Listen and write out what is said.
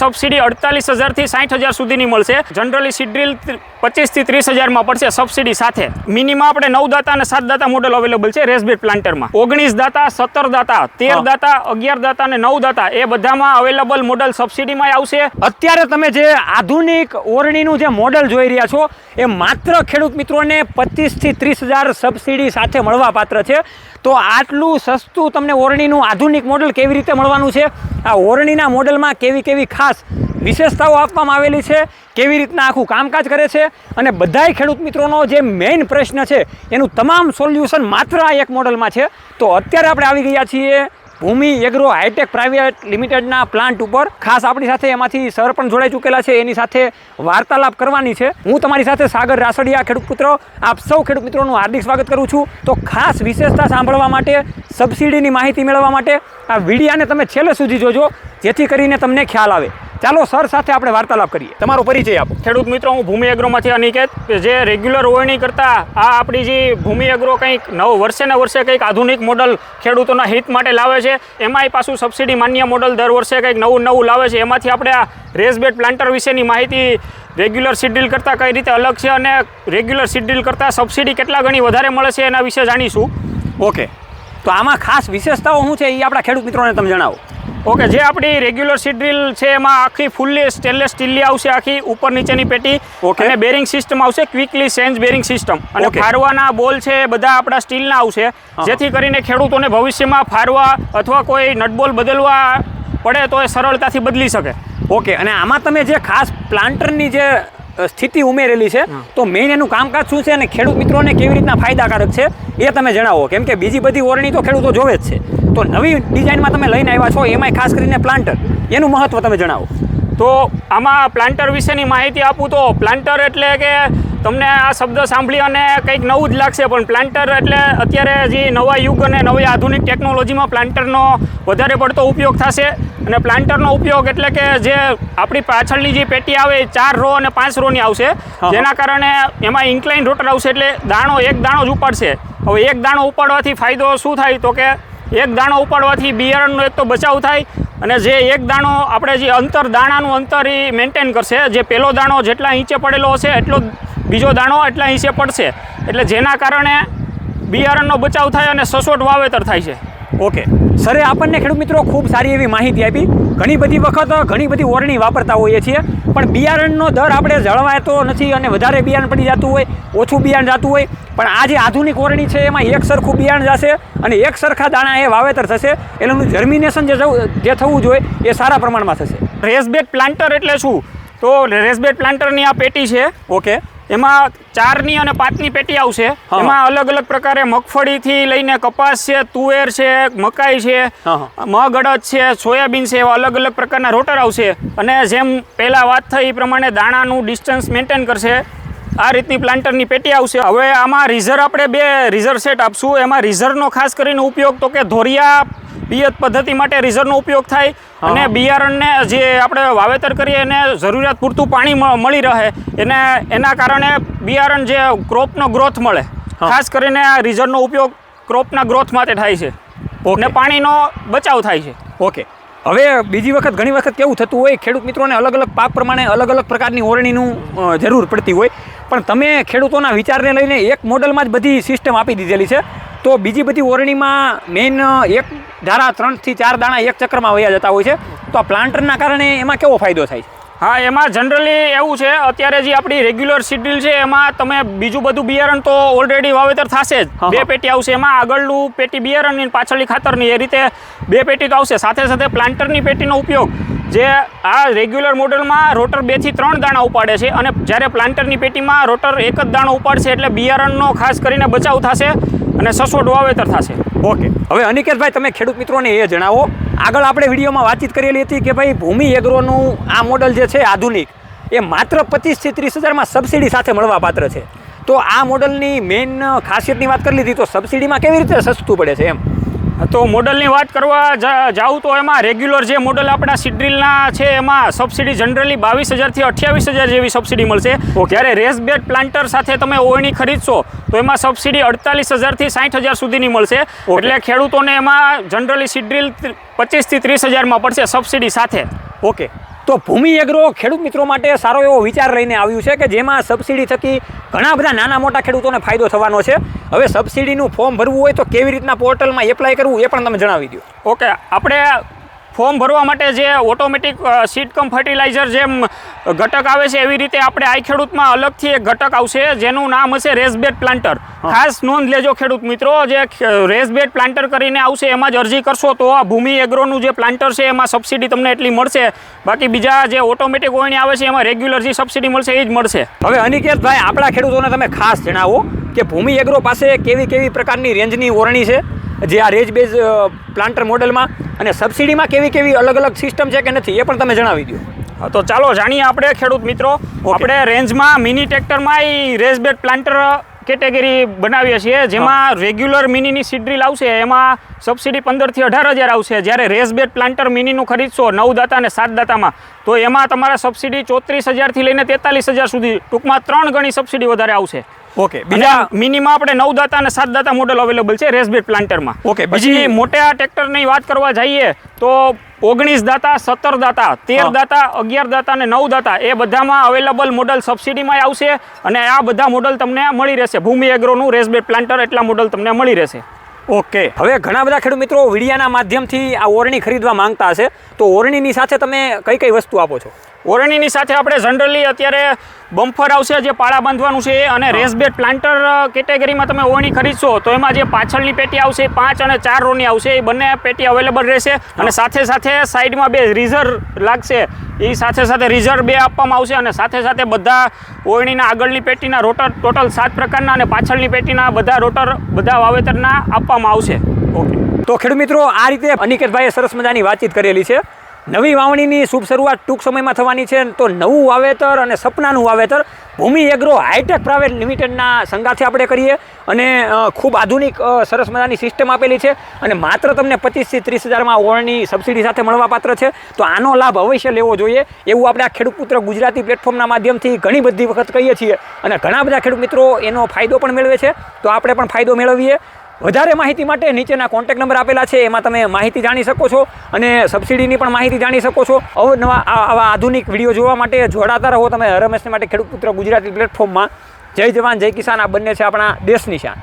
Subsidy અડતાલીસ હજારથી સાઠ હજાર સુધીની મળશે. જનરલી સીડ્રીલ પચીસથી ત્રીસ હજારમાં પડશે સબસિડી સાથે. મિનિમમ આપણે નવ દાતા અને સાત દાતા મોડલ અવેલેબલ છે રેસબેટ પ્લાન્ટરમાં. ઓગણીસ દાતા સત્તર દાતા તેર દાતા અગિયાર દાતા અને નવ દાતા એ બધામાં અવેલેબલ મોડલ સબસિડીમાં આવશે. અત્યારે તમે જે આધુનિક ઓરણીનું જે મોડલ જોઈ રહ્યા છો એ માત્ર ખેડૂત મિત્રોને પચીસથી ત્રીસ હજાર સબસિડી સાથે મળવા પાત્ર છે. તો આટલું સસ્તું તમને ઓરણીનું આધુનિક મોડલ કેવી રીતે મળવાનું છે? આ ઓરણીના મોડલમાં કેવી કેવી ખાસ વિશેષતાઓ આપવામાં આવેલી છે, કેવી રીતના આખું કામકાજ કરે છે અને બધાય ખેડૂત મિત્રોનો જે મેઇન પ્રશ્ન છે, એનું તમામ સોલ્યુશન માત્ર આ એક મોડલમાં છે. તો અત્યારે આપણે આવી ગયા છીએ ભૂમિ એગ્રો હાઈટેક પ્રાઇવેટ લિમિટેડના પ્લાન્ટ ઉપર ખાસ આપણી સાથે એમાંથી સર પણ જોડાઈ ચૂકેલા છે, એની સાથે વાર્તાલાપ કરવાની છે. હું તમારી સાથે સાગર રાસડિયા, ખેડૂત પુત્ર, આપ સૌ ખેડૂત મિત્રોનું હાર્દિક સ્વાગત કરું છું. તો ખાસ વિશેષતા સાંભળવા માટે, સબસિડીની માહિતી મેળવવા માટે આ વિડીયાને તમે છેલ્લે સુધી જોજો, જેથી કરીને તમને ખ્યાલ આવે. ચાલો સર સાથે આપણે વાર્તાલાપ કરીએ. તમારો પરિચય આપો. ખેડૂત મિત્રો હું ભૂમિ એગ્રોમાંથી અનિકેત કે જે રેગ્યુલર ઓવરણી કરતા આ આપણી જે ભૂમિ એગ્રો કંઈક નવ વર્ષે ને વર્ષે કંઈક આધુનિક મોડલ ખેડૂતોના હિત માટે લાવે છે એમાંય પાછું સબસિડી માન્ય મોડલ દર વર્ષે કંઈક નવું નવું લાવે છે. એમાંથી આપણે આ રેસબેટ પ્લાન્ટર વિશેની માહિતી રેગ્યુલર સીડ્રીલ કરતાં કઈ રીતે અલગ છે અને રેગ્યુલર સીડ્રીલ કરતાં સબસિડી કેટલા ગણી વધારે મળે છે એના વિશે જાણીશું. ઓકે તો આમાં ખાસ વિશેષતાઓ શું છે એ આપણા ખેડૂત મિત્રોને તમે જણાવો. ઓકે જે આપણી રેગ્યુલર સીડ્રીલ છે એમાં આખી ફૂલ્લી સ્ટેનલેસ સ્ટીલની આવશે આખી ઉપર નીચેની પેટી. અને બેરિંગ સિસ્ટમ આવશે ક્વિકલી ચેન્જ બેરિંગ સિસ્ટમ અને. ફારવાના બોલ છે એ બધા આપણા સ્ટીલના આવશે. જેથી કરીને ખેડૂતોને ભવિષ્યમાં ફારવા અથવા કોઈ નટબોલ બદલવા પડે તો એ સરળતાથી બદલી શકે. ઓકે અને આમાં તમે જે ખાસ પ્લાન્ટરની જે સ્થિતિ ઉમેરેલી છે તો મેઇન એનું કામકાજ શું છે અને ખેડૂત મિત્રોને કેવી રીતના ફાયદાકારક છે? એ તમે જણાવો કેમ કે બીજી બધી ઓરણી તો ખેડૂતો જોવે જ છે. તો નવી ડિઝાઇનમાં તમે લઈને આવ્યા છો એમાંય ખાસ કરીને પ્લાન્ટર. એનું મહત્ત્વ તમે જણાવો. તો આમાં પ્લાન્ટર વિશેની માહિતી આપું તો પ્લાન્ટર એટલે કે તમને આ શબ્દ સાંભળી અને કંઈક નવું જ લાગશે પણ પ્લાન્ટર એટલે અત્યારે જે નવા યુગ અને નવી આધુનિક ટેકનોલોજીમાં પ્લાન્ટરનો વધારે પડતો ઉપયોગ થશે. અને પ્લાન્ટરનો ઉપયોગ એટલે કે જે આપણી પાછળની જે પેટી આવે એ ચાર રો અને પાંચ રોની આવશે. જેના કારણે એમાં ઇન્ક્લાઇન રોટર આવશે એટલે દાણો એક દાણો જ ઉપાડશે. હવે એક દાણો ઉપાડવાથી ફાયદો શું થાય? તો કે એક દાણો ઉપાડવાથી બિયારણનો એક તો બચાવ થાય અને જે એક દાણો આપણે જે અંતર, દાણાનું અંતર એ મેન્ટેન કરશે, જે પહેલો દાણો જેટલા ઈંચે પડેલો હશે, એટલો બીજો દાણો એટલા ઈંચે પડશે. એટલે જેના કારણે બિયારણનો બચાવ થાય અને સસોટ વાવેતર થાય છે. ઓકે. સરે આપણને ખેડૂત મિત્રો ખૂબ સારી એવી માહિતી આપી. ઘણી બધી વખત ઘણી બધી ઓરણી વાપરતા હોઈએ છીએ પણ બિયારણનો દર આપણે જળવાતો નથી અને વધારે બિયારણ પડી જતું હોય ઓછું બિયારણ જતું હોય. પણ આ જે આધુનિક ઓરણી છે એમાં એક સરખું બિયારણ જશે અને એક સરખા દાણા એ વાવેતર થશે. એનું જર્મિનેશન જે જે થવું જોઈએ એ સારા પ્રમાણમાં થશે. રેસબેડ પ્લાન્ટર એટલે શું? તો રેસબેડ પ્લાન્ટરની આ પેટી છે. ઓકે. એમાં ચારની અને પાંચની પેટી આવશે. એમાં અલગ અલગ પ્રકારે મગફળીથી લઈને કપાસ છે તુવેર છે મકાઈ છે. મગ અડદ છે સોયાબીન છે એવા અલગ અલગ પ્રકારના રોટર આવશે. અને જેમ પહેલાં વાત થઈ એ પ્રમાણે દાણાનું ડિસ્ટન્સ મેન્ટેન કરશે. આ રીતની પ્લાન્ટરની પેટી આવશે. હવે આમાં રિઝર આપણે બે રિઝર સેટ આપશું. એમાં રિઝરનો ખાસ કરીને ઉપયોગ તો કે ધોરિયા પિયત પદ્ધતિ માટે રિઝરનો ઉપયોગ થાય અને બિયારણને જે આપણે વાવેતર કરીએ એને જરૂરિયાત પૂરતું પાણી મળી રહે એને એના કારણે બિયારણ જે ક્રોપનો ગ્રોથ મળે. ખાસ કરીને આ રીઝરનો ઉપયોગ ક્રોપના ગ્રોથ માટે થાય છે. અને પાણીનો બચાવ થાય છે. ઓકે. હવે બીજી વખત ઘણી વખત કેવું થતું હોય ખેડૂત મિત્રોને અલગ અલગ પાક પ્રમાણે અલગ અલગ પ્રકારની ઓરણીનું જરૂર પડતી હોય. પણ તમે ખેડૂતોના વિચારને લઈને એક મોડલમાં જ બધી સિસ્ટમ આપી દીધેલી છે. તો બીજી બધી ઓરણીમાં મેઇન એક ધારા ત્રણથી ચાર દાણા એક ચક્રમાં વયા જતા હોય છે. તો આ પ્લાન્ટરના કારણે એમાં કેવો ફાયદો થાય છે? હા એમાં જનરલી એવું છે અત્યારે જે આપણી રેગ્યુલર શિડ્યુલ છે એમાં તમે બીજું બધું બિયારણ તો ઓલરેડી વાવેતર થશે જ. બે પેટી આવશે એમાં આગળનું પેટી બિયારણની પાછળની ખાતરની એ રીતે બે પેટી તો આવશે. સાથે સાથે પ્લાન્ટરની પેટીનો ઉપયોગ જે આ રેગ્યુલર મોડલમાં રોટર બેથી ત્રણ દાણા ઉપાડે છે અને જ્યારે પ્લાન્ટરની પેટીમાં રોટર એક જ દાણો ઉપાડશે એટલે બિયારણનો ખાસ કરીને બચાવ થશે. અને સસોડ વાવેતર થશે. ઓકે. હવે અનિકેતભાઈ, તમે ખેડૂત મિત્રોને એ જણાવો. આગળ આપણે વિડીયોમાં વાતચીત કરેલી હતી કે ભાઈ ભૂમિ એગ્રોનું આ મોડલ જે છે, આધુનિક, એ માત્ર પચીસથી ત્રીસ હજારમાં સબસિડી સાથે મળવા પાત્ર છે. તો આ મોડલની મેઇન ખાસિયતની વાત કરી લીધી, તો સબસિડીમાં કેવી રીતે સસ્તું પડે છે એમ? તો મોડલની વાત કરવા જાઉં તો એમાં રેગ્યુલર જે મોડલ આપણા સિડ્રીલના છે એમાં સબસિડી જનરલી બાવીસ હજારથી અઠ્યાવીસ હજાર જેવી સબસિડી મળશે. જ્યારે રેસબેડ પ્લાન્ટર સાથે તમે ઓવણી ખરીદશો તો એમાં સબસિડી અડતાલીસ હજારથી સાઠ હજાર સુધીની મળશે. એટલે ખેડૂતોને એમાં જનરલી સિડ્રીલ પચીસથી ત્રીસ હજારમાં પડશે સબસિડી સાથે. ઓકે તો ભૂમિ એગ્રો ખેડૂત મિત્રો માટે સારો એવો વિચાર લઈને આવ્યું છે કે જેમાં સબસિડી થકી ઘણા બધા નાના મોટા ખેડૂતોને ફાયદો થવાનો છે. હવે સબસિડીનું ફોર્મ ભરવું હોય તો કેવી રીતના પોર્ટલમાં એપ્લાય કરવું એ પણ તમે જણાવી દો ઓકે આપણે ફોર્મ ભરવા માટે જે ઓટોમેટિક સીટકમ ફર્ટિલાઇઝર જેમ ઘટક આવે છે એવી રીતે આપણે આઈ ખેડૂતમાં અલગથી એક ઘટક આવશે જેનું નામ હશે રેસબેડ પ્લાન્ટર ખાસ નોંધ લેજો ખેડૂત મિત્રો જે રેસબેડ પ્લાન્ટર કરીને આવશે એમાં જ અરજી કરશો તો આ ભૂમિ એગ્રોનું જે પ્લાન્ટર છે એમાં સબસિડી તમને એટલી મળશે. બાકી બીજા જે ઓટોમેટિક ઓયણી આવે છે એમાં રેગ્યુલર જે સબસિડી મળશે એ જ મળશે. હવે અનિકેતભાઈ આપણા ખેડૂતોને તમે ખાસ જણાવો કે ભૂમિ એગ્રો પાસે કેવી કેવી પ્રકારની રેન્જની ઓરણી છે? જે આ રેજ બેઝ પ્લાન્ટર મોડેલમાં અને સબસિડીમાં કેવી કેવી અલગ અલગ સિસ્ટમ છે કે નથી એ પણ તમે જણાવી દો. તો ચાલો જાણીએ આપણે ખેડૂત મિત્રો. આપણે રેન્જમાં મિની ટ્રેક્ટરમાં એ રેસબેડ પ્લાન્ટર કેટેગરી બનાવીએ છીએ જેમાં રેગ્યુલર મિનીની સીડ્રીલ આવશે એમાં સબસિડી પંદરથી અઢાર હજાર આવશે. જ્યારે રેસબેડ પ્લાન્ટર મિનીનું ખરીદશો નવ દાતા અને સાત દાતામાં તો એમાં તમારા સબસિડી ચોત્રીસ હજારથી લઈને તેતાલીસ હજાર સુધી ટૂંકમાં ત્રણ ગણી સબસિડી વધારે આવશે. ઓકે બીજા મિનિમાં આપણે નવ દાતા અને સાત દાતા મોડેલ અવેલેબલ છે રેસબીટ પ્લાન્ટરમાં ઓકે, બીજી- મોટા ટ્રેક્ટરની વાત કરવા જઈએ તો ઓગણીસ દાતા સત્તર દાતા તેર દાતા અગિયાર દાતા અને નવ દાતા એ બધામાં અવેલેબલ મોડલ સબસિડીમાં આવશે અને આ બધા મોડલ તમને મળી રહેશે. ભૂમિ એગ્રોનું રેસબેડ પ્લાન્ટર એટલા મોડલ તમને મળી રહેશે. ઓકે હવે ઘણા બધા ખેડૂત મિત્રો વિડિયાના માધ્યમથી આ ઓરણી ખરીદવા માંગતા હશે. તો ઓરણીની સાથે તમે કઈ કઈ વસ્તુ આપો છો? ઓરણીની સાથે આપણે જનરલી અત્યારે બમ્ફર આવશે જે પાળા બાંધવાનું છે અને રેસબેટ પ્લાન્ટર કેટેગરીમાં તમે ઓરણી ખરીદશો તો એમાં જે પાછળની પેટી આવશે એ પાંચ અને ચાર રોની આવશે એ બંને પેટી અવેલેબલ રહેશે. અને સાથે સાથે સાઈડમાં બે રીઝર્વ લાગશે એ સાથે સાથે રીઝર બે આપવામાં આવશે અને સાથે સાથે બધા ઓરણીના આગળની પેટીના રોટર ટોટલ સાત પ્રકારના અને પાછળની પેટીના બધા રોટર બધા વાવેતરના આપવામાં આવશે. ઓકે. તો ખેડૂત મિત્રો આ રીતે અનિકેતભાઈએ સરસ મજાની વાતચીત કરેલી છે. નવી વાવણીની શુભ શરૂઆત ટૂંક સમયમાં થવાની છે. તો નવું વાવેતર અને સપનાનું વાવેતર ભૂમિ એગ્રો હાઈટેક પ્રાઇવેટ લિમિટેડના સંગાથે આપણે કરીએ અને ખૂબ આધુનિક સરસ મજાની સિસ્ટમ આપેલી છે અને માત્ર તમને પચીસથી ત્રીસ હજારમાં ઓળની સબસિડી સાથે મળવાપાત્ર છે. તો આનો લાભ અવશ્ય લેવો જોઈએ. એવું આપણે આ ખેડૂત પુત્ર ગુજરાતી પ્લેટફોર્મના માધ્યમથી ઘણી બધી વખત કહીએ છીએ અને ઘણા બધા ખેડૂત મિત્રો એનો ફાયદો પણ મેળવે છે. તો આપણે પણ ફાયદો મેળવીએ. વધારે માહિતી માટે નીચેના કોન્ટેક્ટ નંબર આપેલા છે, એમાં તમે માહિતી જાણી શકો છો અને સબસિડીની પણ માહિતી જાણી શકો છો. અવનવા આવા આધુનિક વીડિયો જોવા માટે જોડાતા રહો. તમે હરમેશને માટે ખેડૂત પુત્ર ગુજરાતી પ્લેટફોર્મમાં જય જવાન, જય કિસાન. આ બંને છે આપણા દેશની શાન.